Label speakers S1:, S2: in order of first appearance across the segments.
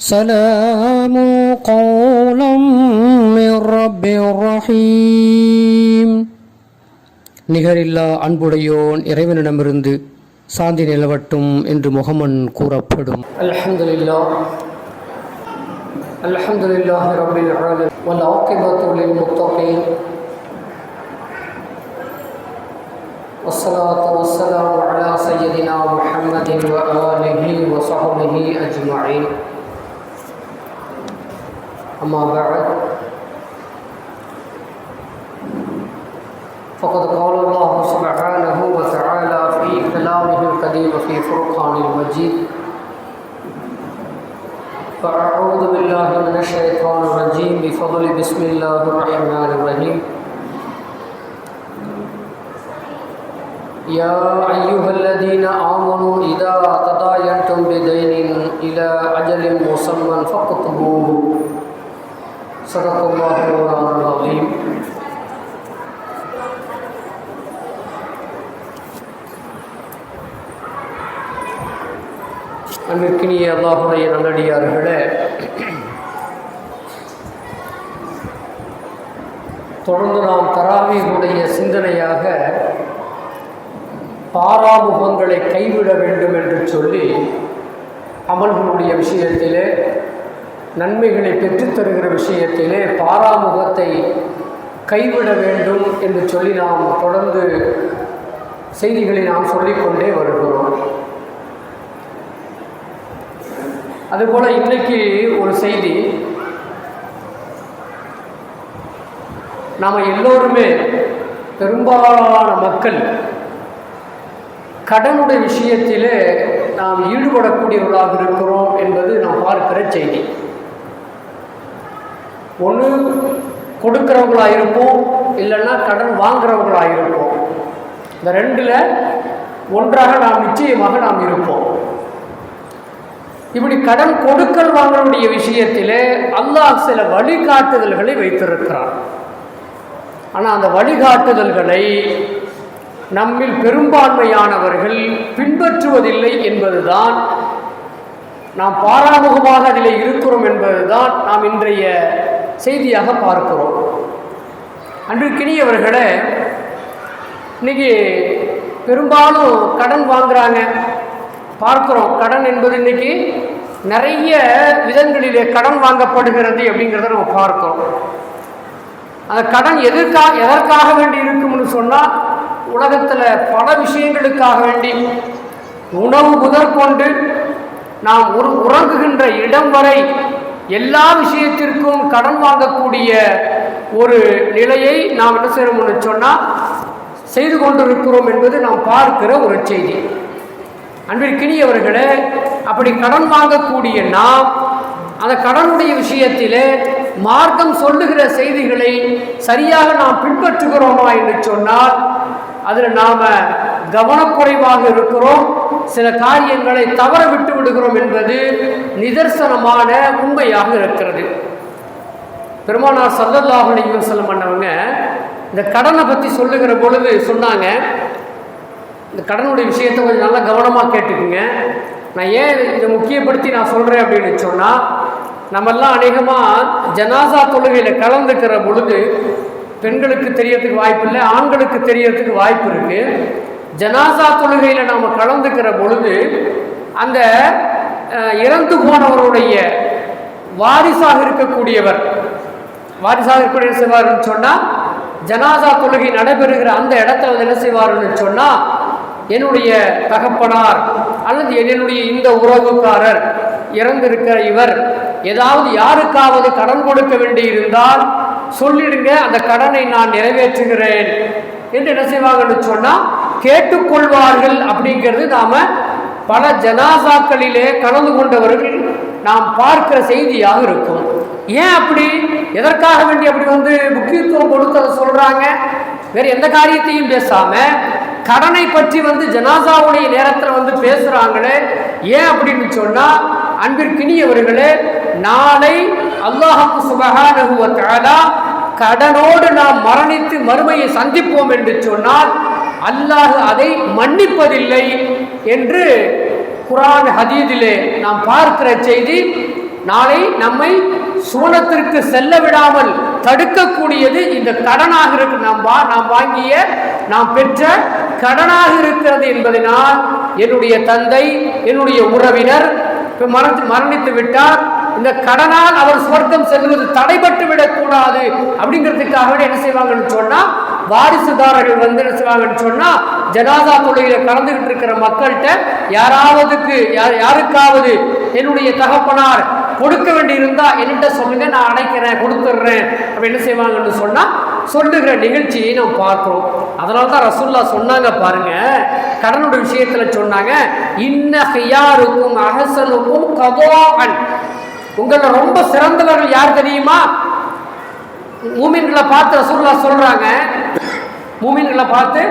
S1: سلام قولا من رب رحيم நிகரில்லா அன்புடையோன் இறைவனிடமிருந்து சாந்தி நிலவட்டும் என்று முகமன் கூறப்படும் அல்ஹம்துலில்லாஹ் அல்ஹம்துலில்லாஹ் ரப்பில் ஆலமீன் வல் ஆகிபத்து லில் முத்தகீன் والصلاة والسلام على سيدنا محمد وآله وصحبه أجمعين أما بعد فقد قال الله سبحانه وتعالى في كلامه القديم في فرقان المجيد فأعوذ بالله من الشيطان الرجيم بفضل بسم الله الرحمن الرحيم. يا أيها الذين آمنوا إذا تداينتم بدين إلى أجل مسمى فاكتبوه. صدق الله مولانا العظيم அன்பிற்கினிய அல்லாஹுடைய நல்லடியார்களே தொடர்ந்து நாம் தராவியுடைய சிந்தனையாக பாராமுகங்களை கைவிட வேண்டும் என்று சொல்லி அமல்களுடைய விஷயத்திலே நன்மைகளை பெற்றுத்தருகிற விஷயத்திலே பாராமுகத்தை கைவிட வேண்டும் என்று சொல்லி நாம் தொடர்ந்து செய்திகளை நாம் சொல்லிக்கொண்டே வருகிறோம். அதுபோல் இன்றைக்கு ஒரு செய்தி. நாம் எல்லோருமே பெரும்பாலான மக்கள் கடனுடைய விஷயத்திலே நாம் ஈடுபடக்கூடியவர்களாக இருக்கிறோம் என்பது நாம் பார்க்கிற செய்தி. ஒன்று கொடுக்கிறவங்களாக இருப்போம் இல்லைன்னா கடன் வாங்குறவங்களாக இருப்போம் இந்த ரெண்டில் ஒன்றாக நாம் நிச்சயமாக நாம் இருப்போம். இப்படி கடன் கொடுக்கல் வாங்கக்கூடிய விஷயத்திலே அல்லாஹ் சில வழிகாட்டுதல்களை வைத்திருக்கிறான். ஆனால் அந்த வழிகாட்டுதல்களை நம்மில் பெரும்பான்மையானவர்கள் பின்பற்றுவதில்லை என்பதுதான் நாம் பாராமுகமாக அதில் இருக்கிறோம் என்பதுதான் நாம் இன்றைய செய்தியாக பார்க்கிறோம். அன்றுக்கினியவர்களே இன்னைக்கு பெரும்பாலும் கடன் வாங்குறாங்க. பார்க்குறோம் கடன் என்பது இன்னைக்கு நிறைய விதங்களிலே கடன் வாங்கப்படுகிறது அப்படிங்கிறத நம்ம பார்க்கிறோம். அந்த கடன் எதற்காக எதற்காக வேண்டி இருக்கும்னு சொன்னால் உலகத்தில் பல விஷயங்களுக்காக வேண்டி. உணவு முதற்கொண்டு நாம் உறங்குகின்ற இடம் வரை எல்லா விஷயத்திற்கும் கடன் வாங்கக்கூடிய ஒரு நிலையை நாம் என்ன செய்யணும்னு சொன்னால் செய்து கொண்டிருக்கிறோம் என்பது நாம் பார்க்கிற ஒரு செய்தி. அன்பிற்கினியவர்களே அப்படி கடன் வாங்கக்கூடிய நாம் அந்த கடனுடைய விஷயத்திலே மார்க்கம் சொல்லுகிற செய்திகளை சரியாக நாம் பின்பற்றுகிறோமா என்று சொன்னால் அதில் நாம் கவனக்குறைவாக இருக்கிறோம். சில காரியங்களை தவற விட்டு விடுகிறோம் என்பது நிதர்சனமான உண்மையாக இருக்கிறது. பெருமானார் சல்லல்லாஹு யோசனம் பண்ணவங்க இந்த கடனை பற்றி சொல்லுகிற பொழுது சொன்னாங்க. இந்த கடனுடைய விஷயத்தை கொஞ்சம் நல்லா கவனமாக கேட்டுக்குங்க. நான் ஏன் இதை முக்கியப்படுத்தி நான் சொல்கிறேன் அப்படின்னு சொன்னால் நம்மெல்லாம் அநேகமாக ஜனாசா தொழுகையில் கலந்துக்கிற பொழுது பெண்களுக்கு தெரியறதுக்கு வாய்ப்பு இல்லை ஆண்களுக்கு தெரியறதுக்கு வாய்ப்பு இருக்குது ஜனாசா தொழுகையில் நாம் கலந்துக்கிற பொழுது அந்த இறந்து போனவருடைய வாரிசாக இருக்கக்கூடியவர் வாரிசாக இருக்கக்கூடிய செய்வார்னு சொன்னால் ஜனாசா தொழுகை நடைபெறுகிற அந்த இடத்த என்ன செய்வார்னு சொன்னால் என்னுடைய தகப்பனார் அல்லது என்னுடைய இந்த உறவுக்காரர் இறந்திருக்கிற இவர் ஏதாவது யாருக்காவது கடன் கொடுக்க வேண்டியிருந்தால் சொல்லிடுங்க அந்த கடனை நான் நிறைவேற்றுகிறேன் என்று என்ன செய்வாங்கன்னு சொன்னால் கேட்டுக்கொள்வார்கள் அப்படிங்கிறது நாம் பல ஜனாசாக்களிலே கலந்து கொண்டவர்கள் நாம் பார்க்கிற செய்தியாக இருக்கும். ஏன் அப்படி? எதற்காக வேண்டி அப்படி வந்து முக்கியத்துவம் கொடுத்து அதை சொல்கிறாங்க வேறு எந்த காரியத்தையும் பேசாமல் கடனை பற்றி வந்து ஜனாசாவுடைய நேரத்தில் வந்து பேசுகிறாங்களே ஏன் அப்படின்னு சொன்னால் அன்பிற்கினியவர்களே நாளை அல்லாஹு சுபகானுவத்தாலா கடனோடு நாம் மரணித்து மறுமையை சந்திப்போம் என்று சொன்னால் அல்லாஹு அதை மன்னிப்பதில்லை என்று குரான் ஹதீதிலே நாம் பார்க்கிற செய்தி நாளை நம்மை சூனத்திற்கு செல்ல விடாமல் தடுக்கக்கூடியது இந்த கடனாக இருக்கு. நாம் வா நாம் வாங்கிய நாம் பெற்ற கடனாக இருக்கிறது என்பதனால் என்னுடைய தந்தை என்னுடைய உறவினர் மரணி மரணித்து விட்டார். இந்த கடனால் அவர் சுவர்க்கம் செல்வது தடைபட்டு விடக்கூடாது அப்படிங்கிறதுக்காக என்ன செய்வாங்கன்னு சொன்னா வாரிசுதாரர்கள் வந்து என்ன செய்வாங்கன்னு சொன்னா ஜனாதா தொழில கலந்துகிட்டு இருக்கிற மக்கள்கிட்ட யாராவதுக்கு யாருக்காவது என்னுடைய தகப்பனார் கொடுக்க வேண்டி இருந்தா என்கிட்ட சொல்லுங்க நான் அடைக்கிறேன் கொடுத்துட்றேன். அப்படி என்ன செய்வாங்கன்னு சொன்னா சொல்லுகிற நிகழ்ச்சியை நாம் பார்க்கிறோம். அதனால தான் ரசுல்லா சொன்னாங்க பாருங்க கடனுடைய விஷயத்துல சொன்னாங்க இன்ன ஹியாருக்கும் அகசனுக்கும் கதோகன் உங்களை ரொம்ப சிறந்தவர்கள் யார் தெரியுமா? மூமின்களை பார்த்து ரசூல்லா சொல்றாங்க. மூமின்களை பார்த்து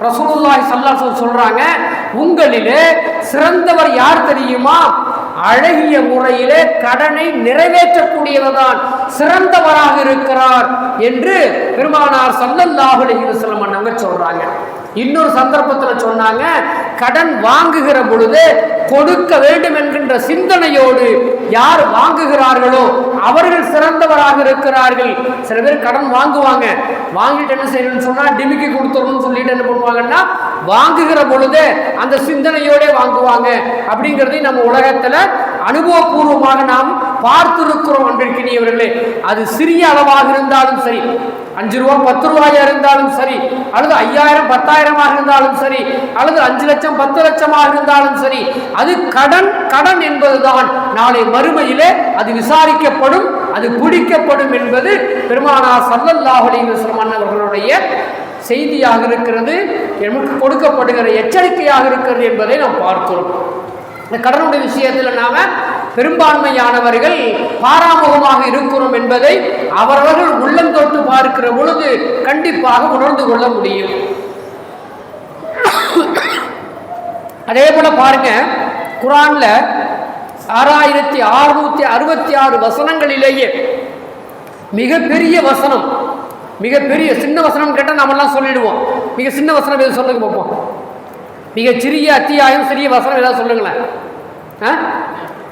S1: ரசூலுல்லாஹி சல்லா சொல்றாங்க. உங்களிலே சிறந்தவர் யார் தெரியுமா? அழகிய முறையிலே கடனை நிறைவேற்றக்கூடியவர் தான் சிறந்தவராக இருக்கிறார் என்று பெருமானார் சல்லல்லாஹு அலைஹி வஸல்லம் சொல்றாங்க. இன்னொரு சந்தர்ப்பத்தில் சொன்னாங்க கடன் வாங்குகிற பொழுது கொடுக்க வேண்டும் என்கின்ற சிந்தனையோடு யார் வாங்குகிறார்களோ அவர்கள் சிறந்தவராக இருக்கிறார்கள். சில பேர் கடன் வாங்குவாங்க. வாங்கிட்டு என்ன செய்யணும்னு சொன்னால் டிமிக்கி கொடுத்துடணும்னு சொல்லிட்டு என்ன பண்ணுவாங்கன்னா வாங்குகிற பொழுது அந்த சிந்தனையோட வாங்குவாங்க. அப்படிங்கிறதையும் நம்ம உலகத்தில் அனுபவபூர்வமாக நாம் பார்த்திருக்கிறோம் அன்றைக்கினியவர்களே அது சிறிய அளவாக இருந்தாலும் சரி அஞ்சு ரூபா பத்து ரூபாயா இருந்தாலும் சரி அல்லது ஐயாயிரம் பத்தாயிரமாக இருந்தாலும் சரி அல்லது அஞ்சு லட்சம் பத்து லட்சமாக இருந்தாலும் சரி அது கடன் கடன் என்பதுதான். நாளை மறுமையிலே அது விசாரிக்கப்படும் அது பிடிக்கப்படும் என்பது பெருமானா சல்லல்லாஹ் அலிவசல்மான் அவர்களுடைய செய்தியாக இருக்கிறது நமக்கு கொடுக்கப்படுகிற எச்சரிக்கையாக இருக்கிறது என்பதை நாம் பார்க்கிறோம். இந்த கடனுடைய விஷயத்தில் நாம் பெரும்பான்மையானவர்கள் பாராமுகமாக இருக்கிறோம் என்பதை அவரவர்கள் உள்ளம் தொட்டு பார்க்கிற பொழுது கண்டிப்பாக உணர்ந்து கொள்ள முடியும். அதே போல பாருங்க குரான்ல ஆறாயிரத்தி அறுநூத்தி அறுபத்தி ஆறு வசனங்களிலேயே மிகப்பெரிய வசனம் மிகப்பெரிய சின்ன வசனம் கேட்டால் நம்மெல்லாம் சொல்லிடுவோம். மிக சின்ன வசனம் எது சொல்லுங்க பார்ப்போம். மிக சிறிய அத்தியாயம் சிறிய வசனம் ஏதாவது சொல்லுங்களேன்.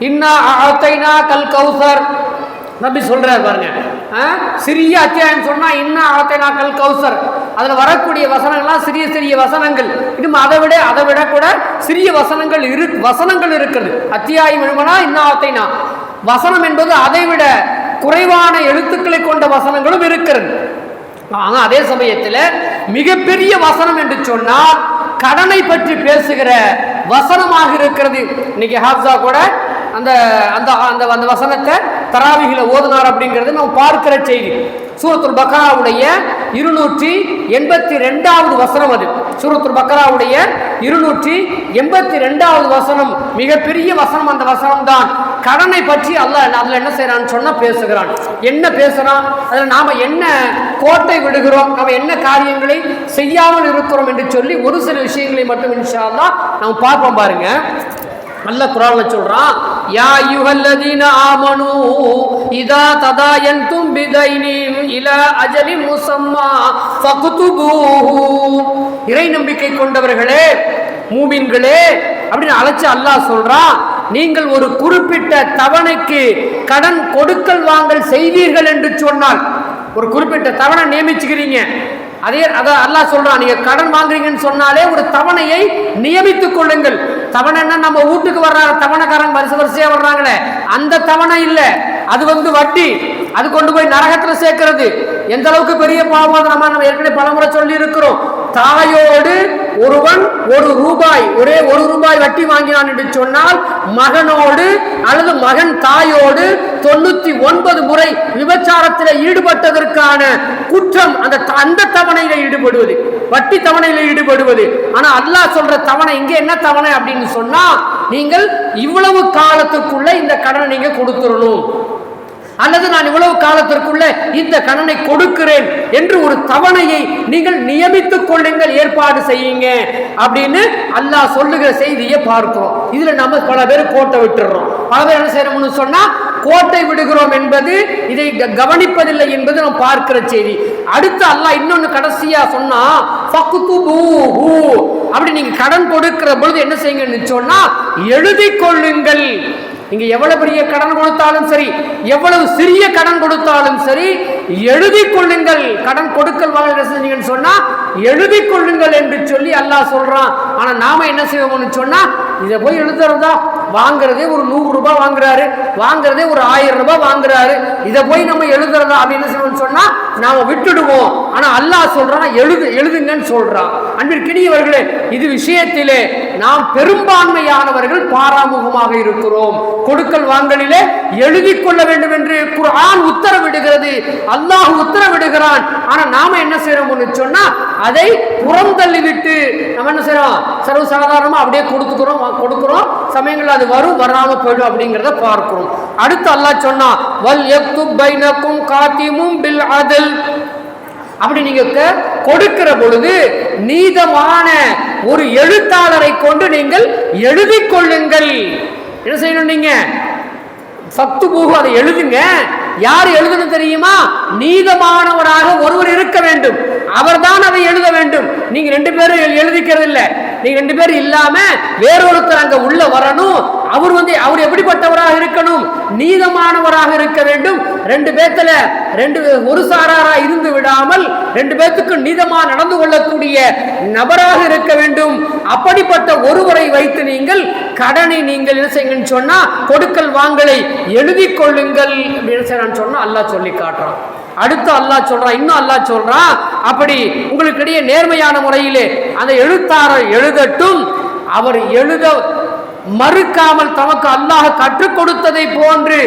S1: இன்னா ஆத்தைனா கல் கௌசர். நம்பி சொல்றாரு பாருங்க. சிறிய அத்தியாயம் சொன்னா இன்னா ஆத்தைனா கல் கௌசர். அதில் வரக்கூடிய வசனங்கள்லாம் சிறிய சிறிய வசனங்கள். இன்னும் அதை விட அதை விட கூட சிறிய வசனங்கள் இரு வசனங்கள் இருக்கிறது அத்தியாயம் எழுமனா இன்னா ஆத்தைனா வசனம் என்பது அதை விட குறைவான எழுத்துக்களை கொண்ட வசனங்களும் இருக்கிறது. ஆனால் அதே சமயத்தில் மிகப்பெரிய வசனம் என்று சொன்னால் கடனை பற்றி பேசுகிற வசனமாக இருக்கிறது. இன்னைக்கு ஹாப்ஸா கூட அந்த அந்த அந்த அந்த வசனத்தை தராவிகளை ஓதுனார் அப்படிங்கிறது நம்ம பார்க்கிற செய்தி. சூரத்துல் பக்ராவுடைய இருநூற்றி எண்பத்தி ரெண்டாவது வசனம் அது. சூரத்துல் பக்ராவுடைய இருநூற்றி எண்பத்தி ரெண்டாவது வசனம் மிகப்பெரிய வசனம். அந்த வசனம் தான் கடனை பற்றி அல்ல அதில் என்ன செய்கிறான்னு சொன்னால் பேசுகிறான். என்ன பேசுகிறான் அதில் நாம் என்ன கோட்டை விடுகிறோம்? நம்ம என்ன காரியங்களை செய்யாமல் இருக்கிறோம் என்று சொல்லி ஒரு சில விஷயங்களை மட்டும் இன்ஷா நம்ம பார்ப்போம் பாருங்க. நல்ல குரான்ல சொல்றான் யா யுஹல்லதீன ஆமனு இதா ததாயன்தும் பிதைனின் இல அஜலி முசம்மா ஃபக்துபூஹு. இறை நம்பிக்கை கொண்டவர்களே மூமின்களே அப்படின்னு அழைச்சு அல்லாஹ் சொல்றான் நீங்கள் ஒரு குறிப்பிட்ட தவணைக்கு கடன் கொடுக்கல் வாங்கல் செய்வீர்கள் என்று சொன்னால் ஒரு குறிப்பிட்ட தவணை நியமிச்சுக்கிறீங்க. அதே அதை அல்லாஹ் சொல்றான் நீங்க கடன் வாங்குறீங்கன்னு சொன்னாலே ஒரு தவணையை நியமித்துக் கொள்ளுங்கள். தவணைன்னா நம்ம வீட்டுக்கு வர்றாங்க தவணைக்காரங்க வருஷ வரிசையா வர்றாங்களே அந்த தவணை இல்லை. அது வந்து வட்டி. அது கொண்டு போய் நரகத்துல சேர்க்கறது. எந்த அளவுக்கு பெரிய பாவம் நம்ம நம்ம ஏற்கனவே பலமுறை சொல்லி இருக்கிறோம் தாயோடு ஒருவன் ஒரு ரூபாய் ஒரே ஒரு ரூபாய் வட்டி வாங்கினான் என்று சொன்னால் மகனோடு அல்லது மகன் தாயோடு தொண்ணூத்தி ஒன்பது முறை விபச்சாரத்தில் ஈடுபட்டதற்கான குற்றம் அந்த அந்த தவணையில ஈடுபடுவது வட்டி தவணையில ஈடுபடுவது. ஆனா அல்லாஹ் சொல்ற தவணை இங்க என்ன தவணை அப்படின்னு சொன்னா நீங்கள் இவ்வளவு காலத்துக்குள்ள இந்த கடனை நீங்க கொடுத்துடணும். அல்லது நான் இவ்வளவு காலத்திற்குள்ள இந்த கடனை கொடுக்கிறேன் என்று ஒரு தவணையை நீங்கள் நியமித்துக் கொள்ளுங்கள் ஏற்பாடு செய்யுங்க அப்படின்னு அல்லாஹ் சொல்லுகிற செய்தியை பார்க்கிறோம். இதுல நம்ம பல பேர் கோட்டை விட்டுறோம். பல பேர் என்ன செய்யறோம்னு சொன்னா கோட்டை விடுகிறோம் என்பது இதை கவனிப்பதில்லை என்பது நம்ம பார்க்கிற செய்தி. அடுத்து அல்லாஹ் இன்னொன்னு கடைசியா சொன்னா அப்படி நீங்க கடன் கொடுக்கிற பொழுது என்ன செய்யுங்கன்னு சொன்னா எழுதி கொள்ளுங்கள். நீங்க எவ்வளவு பெரிய கடன் கொடுத்தாலும் சரி எவ்வளவு சிறிய கடன் கொடுத்தாலும் சரி எழுதி கொள்ளுங்கள். கடன் கொடுக்கல் வாங்கல் செஞ்சீங்கன்னு சொன்னா எழுதி கொள்ளுங்கள் என்று சொல்லி அல்லாஹ் சொல்றான். ஆனா நாம என்ன செய்வோம்னு சொன்னா இதை போய் எழுதுறதா? வாங்குறதே ஒரு நூறு ரூபாய் வாங்குறாரு வாங்குறதே ஒரு ஆயிரம் ரூபாய் வாங்குறாரு. இதை போய் நம்ம எழுதுறதா அப்படின்னு சொன்னா நாம விட்டுடுவோம். ஆனா அல்லாஹ் சொல்றான் எழுது எழுதுங்கன்னு சொல்றான். அன்பிற்கினியவர்களே இது விஷயத்திலே நாம் பெரும்பான்மையானவர்கள் பாராமுகமாக இருக்கிறோம். கொடுக்கல் வாங்கலிலே எழுதி கொள்ள வேண்டும் என்று குரான் உத்தரவிடுகிறது. அல்லாஹ் உத்தரவிடுகிறான். ஆனா நாம என்ன செய்யறோம்னு சொன்னா அதை புறம் தள்ளிவிட்டு நம்ம என்ன செய்யறோம் சர்வசாதாரணமா அப்படியே கொடுத்துக்கிறோம் கொடுக்கிறோம். சமயங்கள் அது வரும் வராமல் போயிடும் அப்படிங்கிறத பார்க்கிறோம். அடுத்து அல்லாஹ் சொன்னா வல் யக்து பைனக்கும் காத்திமும் பில் அதல். அப்படி நீங்க கொடுக்கிற பொழுது நீதமான ஒரு எழுத்தாளரை கொண்டு நீங்கள் எழுதி கொள்ளுங்கள். என்ன செய்யணும் நீங்க? சத்து போகும் அதை எழுதுங்க. யார் எழுதணும் தெரியுமா? நீதமானவராக ஒருவர் இருக்க வேண்டும். அவர்தான் அதை எழுத வேண்டும். நீங்க ரெண்டு பேரும் எழு- எழுதிக்கிறது இல்லை நீங்க ரெண்டு பேரும் இல்லாம வேறொருத்தர் அங்க உள்ள வரணும். அவர் வந்து அவர் எப்படிப்பட்டவராக இருக்கணும்? நீதமானவராக இருக்க வேண்டும். ரெண்டு பேத்துல ரெண்டு ஒரு சாராரா இருந்து விடாமல் ரெண்டு பேத்துக்கு நீதமா நடந்து கொள்ளக்கூடிய நபராக இருக்க வேண்டும். அப்படிப்பட்ட ஒருவரை வைத்து நீங்கள் கடனை நீங்கள் என்ன செய்யுங்கன்னு சொன்னா கொடுக்கல் வாங்கலை எழுதி கொள்ளுங்கள் அப்படின்னு செய்யறான்னு சொன்னா அல்லாஹ் சொல்லி காட்டுறான். அடுத்து அல்லாஹ் சொல்றான் இன்னும் அல்லாஹ் சொல்றான் அப்படி உங்களுக்கிடையே நேர்மையான முறையிலே அந்த எழுத்தாரர் எழுதட்டும். அவர் எழுத மறுக்காமல் தமக்கு அல்லாஹ் கற்றுக் கொடுத்ததை போன்று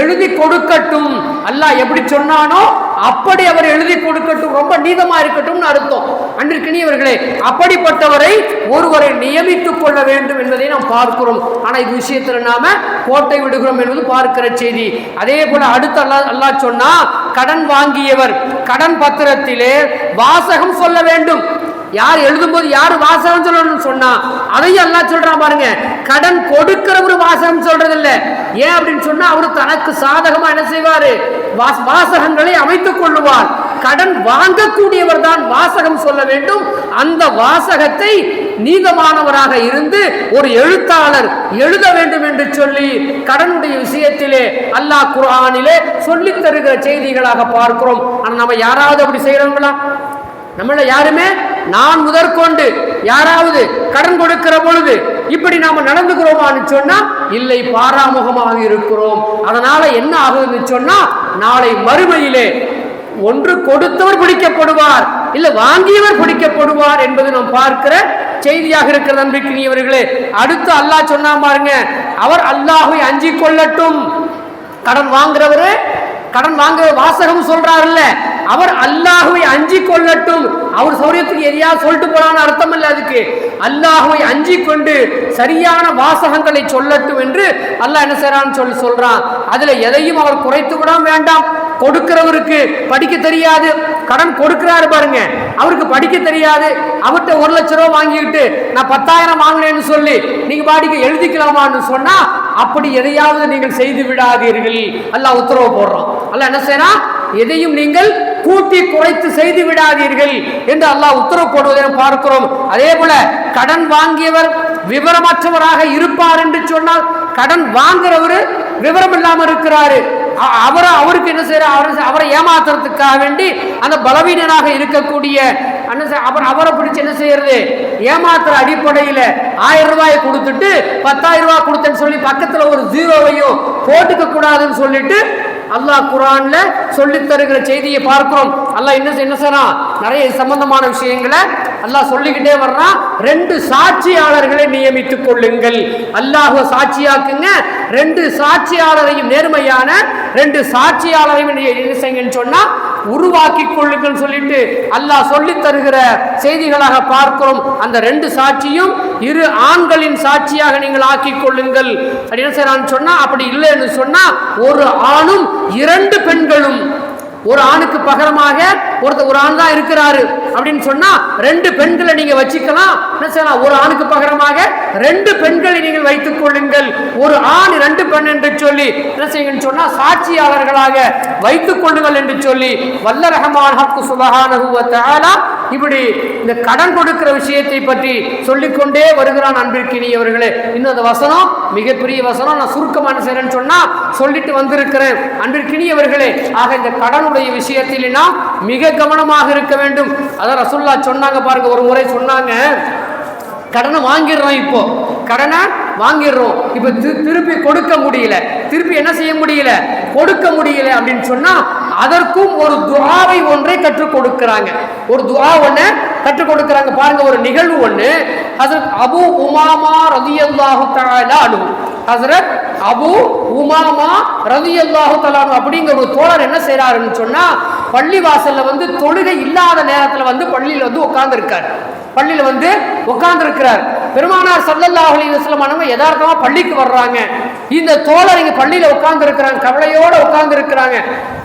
S1: எழுதி கொடுக்கட்டும். அல்லாஹ் எப்படி சொன்னானோ அப்படி அவர் எழுதி கொடுக்கட்டும். ரொம்ப நீதமா இருக்கட்டும்னு அர்த்தம். அன்றிற்கினியவர்களே அப்படிப்பட்டவரை ஒருவரை நியமித்துக் கொள்ள வேண்டும் என்பதை நாம் பார்க்கிறோம். ஆனா இது விஷயத்துல நாம கோட்டை விடுகிறோம் என்பது பார்க்கிற செய்தி. அதே போல அடுத்து அல்லா அல்லாஹ் சொன்னா கடன் வாங்கியவர் கடன் பத்திரத்திலே வாசகம் சொல்ல வேண்டும். யார் எழுதும்போது யார் வாசகம் சொல்லணும்னு சொன்னா அதையும் எல்லாம் சொல்றான் பாருங்க. கடன் கொடுக்கிறவரு வாசகம் சொல்றது இல்ல ஏன் அப்படின்னு சொன்னா அவரு தனக்கு சாதகமா என்ன செய்வாரு? வாசகங்களை அமைத்துக் கொள்ளுவார். கடன் வாங்கக்கூடியவர் தான் வாசகம் சொல்ல வேண்டும். அந்த வாசகத்தை நீதமானவராக இருந்து ஒரு எழுத்தாளர் எழுத வேண்டும் என்று சொல்லி கடனுடைய விஷயத்திலே அல்லாஹ் குர்ஆனிலே சொல்லித் தருகிற செய்திகளாக பார்க்கிறோம். ஆனால் நம்ம யாராவது அப்படி செய்யறவங்களா நம்மள யாருமே நான் முதற்கொண்டு யாராவது கடன் கொடுக்கிற பொழுது இப்படி நாம நடந்துக்கிறோமான்னு சொன்னா இல்லை பாராமுகமாக இருக்கிறோம். அதனால என்ன ஆகுதுன்னு சொன்னா நாளை மறுமையிலே ஒன்று கொடுத்தவர் பிடிக்கப்படுவார் இல்ல வாங்கியவர் பிடிக்கப்படுவார் என்பது நாம் பார்க்கிற செய்தியாக இருக்கிற நம்பிக்கையவர்களே அடுத்து அல்லாஹ் சொன்னா பாருங்க அவர் அல்லாஹை அஞ்சி கொள்ளட்டும். கடன் வாங்குறவரு கடன் வாங்குற வாசகம் சொல்றாருல்ல அவர் அல்லாஹுவை அஞ்சி கொள்ளட்டும் அவர் சௌரியத்துக்கு எதையாவது சொல்லிட்டு போறான்னு அர்த்தம் இல்ல அதுக்கு. அல்லாஹுவை அஞ்சி கொண்டு சரியான வாசகங்களை சொல்லட்டும் என்று அல்லாஹ் என்ன செய்யறான்னு சொல்லி சொல்றான். அதுல எதையும் அவர் குறைத்து கூட வேண்டாம். கொடுக்கிறவருக்கு படிக்க தெரியாது. கடன் கொடுக்கிறாரு பாருங்க. அவருக்கு படிக்க தெரியாது. அவர்கிட்ட ஒரு லட்ச ரூபா வாங்கிக்கிட்டு நான் பத்தாயிரம் வாங்கினேன்னு சொல்லி நீங்க பாடிக்கு எழுதிக்கலாமான்னு சொன்னா அப்படி எதையாவது நீங்கள் செய்து விடாதீர்கள். அல்ல உத்தரவு போடுறோம் அல்ல என்ன செய்யறா எதையும் நீங்கள் கூட்டி குறைத்து செய்து விடாதீர்கள் என்று அல்லாஹ் உத்தரவு போடுவதை பார்க்கிறோம். அதே போல கடன் வாங்கியவர் விவரமற்றவராக இருப்பார் என்று சொன்னால் கடன் வாங்குறவர் விவரம் இல்லாமல் இருக்கிறாரு. அவரை அவருக்கு என்ன செய்யற? அவரை அவரை ஏமாத்துறதுக்காக வேண்டி அந்த பலவீனனாக இருக்கக்கூடிய என்ன அவர் அவரை பிடிச்சி என்ன செய்யறது? ஏமாத்துற அடிப்படையில் ஆயிரம் ரூபாயை கொடுத்துட்டு பத்தாயிரம் ரூபாய் கொடுத்தேன்னு சொல்லி பக்கத்துல ஒரு ஜீரோவையும் போட்டுக்க கூடாதுன்னு சொல்லிட்டு அல்லாஹ் குரான்ல சொல்லி தருகிற செய்தியை பார்க்கிறோம். அல்லாஹ் என்ன என்ன செய்யறான் நிறைய சம்பந்தமான விஷயங்களை அல்லாஹ் சொல்லிக்கிட்டே வர்றான் ரெண்டு சாட்சியாளர்களை நியமித்துக் கொள்ளுங்கள். அல்லாஹ் சாட்சியாக்குங்க. ரெண்டு சாட்சியாளரையும் நேர்மையான ரெண்டு சாட்சியாளரையும் என்ன செய்யுங்கன்னு சொன்னா உருவாக்கி கொள்ளுங்கள் சொல்லிட்டு அல்லாஹ் சொல்லி தருகிற செய்திகளாக பார்க்கிறோம். அந்த ரெண்டு சாட்சியும் இரு ஆண்களின் சாட்சியாக நீங்கள் ஆக்கிக் கொள்ளுங்கள். அப்படின்னு செய்யறான்னு சொன்னா அப்படி இல்லைன்னு சொன்னா ஒரு ஆணும் இரண்டு பெண்களும். ஒரு ஆணுக்கு பகரமாக ஒருத்தர் ஒரு ஆண் தான் இருக்கிறாரு அப்படின்னு சொன்னா ரெண்டு பெண்களை நீங்க வச்சுக்கலாம். என்ன செய்யலாம்? ஒரு ஆணுக்கு பகரமாக ரெண்டு பெண்களை நீங்கள் வைத்துக் கொள்ளுங்கள். ஒரு ஆண் ரெண்டு பெண் என்று சொல்லி என்ன செய்யுங்கன்னு சொன்னா சாட்சியாளர்களாக வைத்துக் கொள்ளுங்கள் என்று சொல்லி வல்ல ரஹமான் ஹக்கு இப்படி இந்த கடன் கொடுக்கிற விஷயத்தை பற்றி சொல்லிக்கொண்டே வருகிறான் அன்பிற்கினியவர்களே இன்னும் அந்த வசனம் மிகப்பெரிய வசனம் நான் சுருக்கமான செய்கிறேன்னு சொன்னா சொல்லிட்டு வந்திருக்கிறேன். அன்பிற்கினியவர்களே ஆக இந்த கடனுடைய விஷயத்தில் நாம் மிக கவனமாக இருக்க வேண்டும். அதான் ரசுல்லா சொன்னாங்க பாருங்க ஒரு முறை சொன்னாங்க கடனை வாங்கிடுறோம் இப்போ. கடனை வாங்கிடுறோம். இப்போ திருப்பி கொடுக்க முடியல. திருப்பி என்ன செய்ய முடியல? கொடுக்க முடியல அப்படின்னு சொன்னா அதற்கும் ஒரு துவாவை ஒன்றை கற்றுக் கொடுக்கிறாங்க. ஒரு துவா ஒன்று கற்றுக் கொடுக்கிறாங்க. பாருங்க ஒரு நிகழ்வு ஒண்ணு. ஹசரத் அபு உமாமா ரதியல்லாஹு தஆலா அன்ஹு. ஹசரத் அபு உமாமா ரதியல்லாஹு தஆலா அப்படிங்கிற ஒரு தோழர் என்ன செய்கிறாருன்னு சொன்னா பள்ளி வாசல்ல வந்து தொழுகை இல்லாத நேரத்துல வந்து பள்ளியில வந்து உட்கார்ந்து பள்ளியில வந்து உட்கார்ந்து இருக்கிறார் பெருமானார் சல்லல்லாஹு அலைஹி வஸல்லம் யதார்த்தமா பள்ளிக்கு வர்றாங்க. இந்த தோழர் இங்க பள்ளியில உட்கார்ந்து இருக்கிறாங்க கவலையோட உட்கார்ந்து இருக்கிறாங்க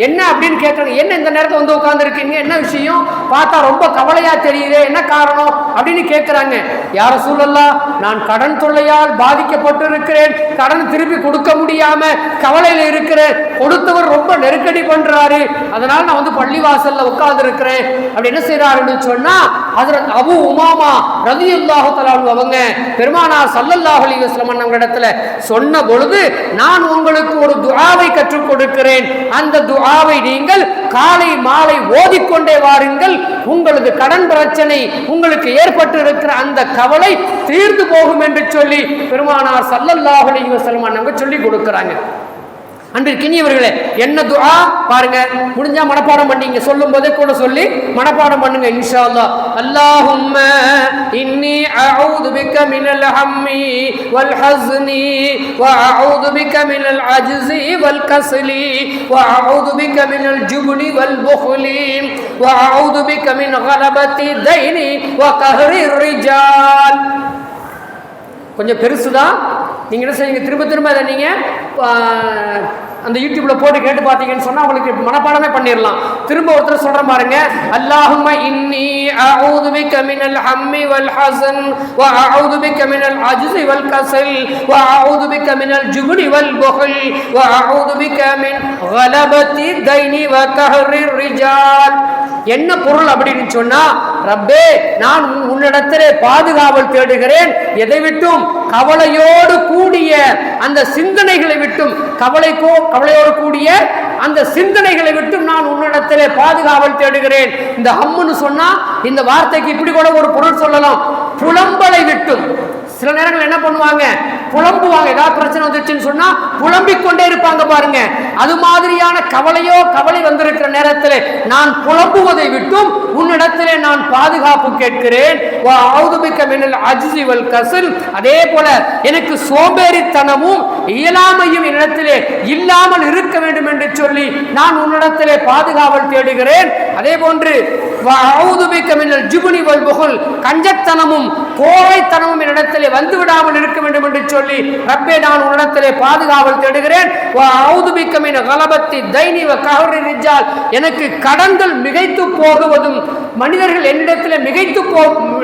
S1: என்ன அப்படின்னு கேட்கறாங்க என்ன இந்த நேரத்தில் வந்து உட்கார்ந்து இருக்கீங்க என்ன விஷயம்? பார்த்தா ரொம்ப கவலையா தெரியுது என்ன காரணம்? அப்படின்னு கேட்குறாங்க யார சூழல்லா நான் கடன் தொல்லையால் பாதிக்கப்பட்டு இருக்கிறேன் கடன் திருப்பி கொடுக்க முடியாம கவலையில இருக்கிறேன். கொடுத்தவர் ரொம்ப நெருக்கடி பண்றாரு. அதனால நான் வந்து பள்ளி வாசல்ல உட்கார்ந்து இருக்கிறேன் அப்படி என்ன செய்யறாருன்னு சொன்னா ஹஜ்ரத் அபு உமாமா ரலியல்லாஹு தஆலா அவங்க பெருமானார் ஸல்லல்லாஹு அலைஹி அவங்க இடத்துல சொன்ன பொழுது நான் உங்களுக்கு ஒரு துஆவை கற்றுக் கொடுக்கிறேன். அந்த துஆவை நீங்கள் காலை மாலை ஓதிக்கொண்டே வாருங்கள். உங்களது கடன் பிரச்சனை உங்களுக்கு ஏற்பட்டு இருக்கிற அந்த கவலை தீர்ந்து போகும் என்று சொல்லி பெருமானார் ஸல்லல்லாஹு அலைஹி வஸல்லம் அவங்க சொல்லி கொடுக்கறாங்க. அன்பிற்கினியவர்களே என்ன துஆ? பாருங்க முடிஞ்சா மனப்பாடம் பண்ணீங்க சொல்லும் போதே கூட சொல்லி மனப்பாடம் பண்ணுங்க இன்ஷா அல்லாஹ் அல்லாஹும்ம இன்னி அஊது பிக்க மினல் ஹம்மி வல் ஹஸ்னி வ அஊது பிக்க மினல் அஜ்ஸி வல் கஸ்லி வ அஊது பிக்க மினல் ஜுப்னி வல் புக்லி வ அஊது பிக்க மின் கலபத்தி தைனி வ கஹ்ரி ரிஜால். கொஞ்சம் பெருசு தான் நீங்கள் என்ன செய்யுங்க? திரும்ப திரும்ப அதை நீங்கள் அந்த யூடியூப்ல போட்டு கேட்டு பார்த்தீங்கன்னு சொன்னா உங்களுக்கு மனப்பாடமே பண்ணிடலாம் திரும்ப ஒருத்தர் சொல்ற பாருங்க அல்லாஹும்ம இன்னி அஊது பிக்க மினல் ஹம்மி வல் ஹசன் வ அஊது பிக்க மினல் அஜ்ஸி வல் கஸல் வ அஊது பிக்க மினல் ஜுப்னி வல் புஹல் வ அஊது பிக்க மின் கலபத்தி தைனி வ கஹ்ரி ரிஜால். என்ன பொருள் அப்படின்னு சொன்னா ரப்பே நான் உன்- உன்னிடத்திலே பாதுகாவல் தேடுகிறேன். எதை விட்டும் கவலையோடு கூடிய அந்த சிந்தனைகளை விட்டும் கவலைக்கோ கவலையோடு கூடிய அந்த சிந்தனைகளை விட்டும் நான் உன்னிடத்திலே பாதுகாவல் தேடுகிறேன். இந்த ஹம்முன்னு சொன்னா இந்த வார்த்தைக்கு இப்படி கூட ஒரு பொருள் சொல்லலாம். புலம்பலை விட்டும். சில நேரங்கள் என்ன பண்ணுவாங்க? புலம்புவாங்க. ஏதாவது பிரச்சனை வந்துச்சுன்னு சொன்னா புலம்பிக் கொண்டே இருப்பாங்க பாருங்க. அது மாதிரியான கவலையோ கவலை வந்திருக்கிற நேரத்தில் நான் புலம்புவதை விட்டும் உன்னிடத்திலே நான் பாதுகாப்பு கேட்கிறேன். மின்னல் அதே போல எனக்கு சோம்பேறித்தனமும் இயலாமையும் என்னிடத்திலே இல்லாமல் இருக்க வேண்டும் என்று சொல்லி நான் உன்னிடத்திலே பாதுகாவல் தேடுகிறேன். அதே போன்று மின்னல் கஞ்சத்தனமும் கோழைத்தனமும் என்னிடத்திலே வந்து விடாமல் இருக்க வேண்டும் என்று சொல்லி ரப்பே நான் உன்னிடத்திலே பாதுகாவல் தேடுகிறேன். மின் எனக்கு கடன்கள் மிகைத்து போகுவதும் மனிதர்கள் என்னிடத்தில் மிகைத்து போ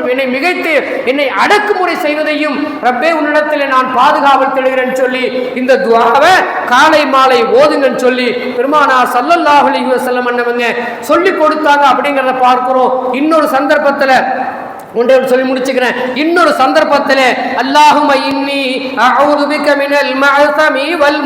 S1: என்னை மிகைத்து என்னை அடக்குமுறை செய்வதையும் ரப்பே உன்னிடத்தில் நான் பாதுகாவல் தேடுகிறேன் சொல்லி இந்த துவாவை காலை மாலை ஓதுங்கன்னு சொல்லி பெருமானார் சல்லல்லாஹு அலைஹி வஸல்லம் அண்ணவங்க சொல்லி கொடுத்தாங்க அப்படிங்கிறத பார்க்கிறோம். இன்னொரு சந்தர்ப்பத்துல ஒன்றே சொல்லி முடிச்சுக்கிறேன். இன்னொரு சந்தர்ப்பத்திலே அல்லாஹும இன்னி அஊது பிக மினல் மஅசமி வல்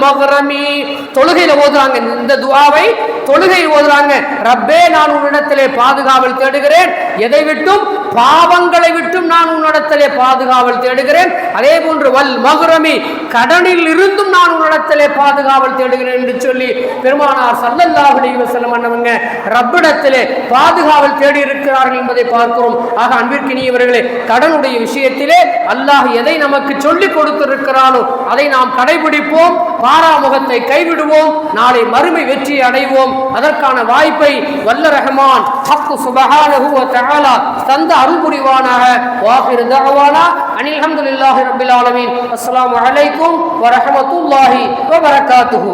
S1: ஓதுறாங்க. இந்த துவாவை தொழுகை ஓதுறாங்க. ரப்பே நான் உன்னிடத்திலே பாதுகாவல் தேடுகிறேன். எதை விட்டும்? பாவங்களை விட்டும் நான் உன்னிடத்திலே பாதுகாவல் தேடுகிறேன். அதே போன்று வல் மகுரமி கடனில் இருந்தும் நான் உன்னிடத்திலே பாதுகாவல் தேடுகிறேன் என்று சொல்லி பெருமானார் சல்லல்லாஹு அலைஹி அண்ணவங்க ரப்பிடத்திலே பாதுகாவல் தேடி இருக்கிறார்கள் என்பதை பார்க்கிறோம். ஆக அன்பிற்கினியவர்களே கடனுடைய விஷயத்திலே அல்லாஹ் எதை நமக்கு சொல்லிக் கொடுத்திருக்கிறானோ அதை நாம் கடைபிடிப்போம் பாராமுகத்தை கைவிடுவோம் நாளை மறுமை வெற்றி அடைவோம். அதற்கான வாய்ப்பை வல்ல ரஹ்மான் ஹக்கு சுபஹானஹு வ தஆலா தந்த அருள் புரிவானாக வாஹிர் தஅவானா அனில் ஹம்துலில்லாஹி ரப்பில் ஆலமீன். அஸ்ஸலாமு அலைக்கும் வ ரஹ்மத்துல்லாஹி வ பரகாத்துஹு.